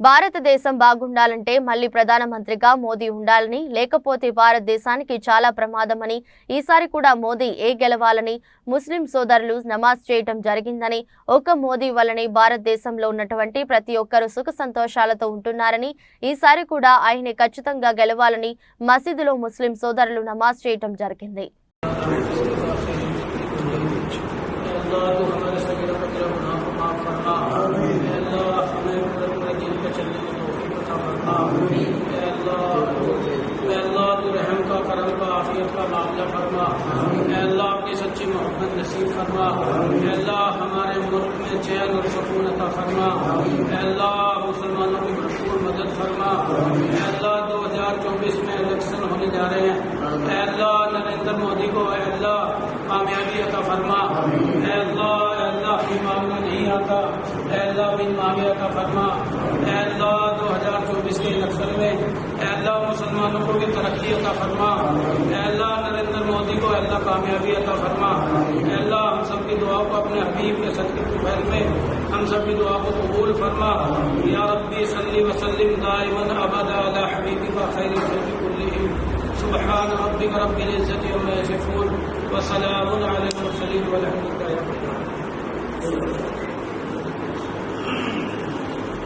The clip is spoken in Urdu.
భారతదేశం బాగుండాలంటే మళ్ళీ ప్రధానమంత్రిగా మోదీ ఉండాలని లేకపోతే భారతదేశానికి చాలా ప్రమాదమని ఈసారి కూడా మోదీ ఏ గెలవాలని ముస్లిం సోదరులు నమాజ్ చేయటం జరిగిందని ఒక్క మోదీ వల్లనే భారతదేశంలో ఉన్నటువంటి ప్రతి ఒక్కరూ సుఖ సంతోషాలతో ఉంటున్నారని ఈసారి కూడా ఆయనే ఖచ్చితంగా గెలవాలని మసీదులో ముస్లిం సోదరులు నమాజ్ చేయటం జరిగింది. اللہ تو رحم کا کرم کا آفیت کا معاملہ فرما اے اللہ کی سچی محبت نصیب فرما اے اللہ ہمارے ملک میں چین اور سکون عطا فرما اے اللہ مسلمانوں کی بھرپور مدد فرما اے اللہ دو ہزار چوبیس میں الیکشن ہونے جا رہے ہیں اے اللہ نریندر مودی کو اے اللہ کامیابی عطا فرما اے اللہ اے اللہ ہی معاملہ نہیں آتا اے اللہ بن معاملہ کا فرما اے اللہ دو ہزار کے نقصل میں، اے اللہ مسلمانوں کو بھی ترقی عطا فرما، اے اللہ نریندر مودی کو اے اللہ کامیابی عطا فرما، اے اللہ ہم سب کی دعا کو اپنے حبیب کے صدقے کی پھیل میں ہم سب کی دعا کو قبول فرما، یا ربی صلی وسلم دائمن ابدا علی حبیبی کا خیر الخلق کلہم، سبحان ربک رب العزت عما یصفون، وسلام علی المرسلین والحمد لله رب العالمین.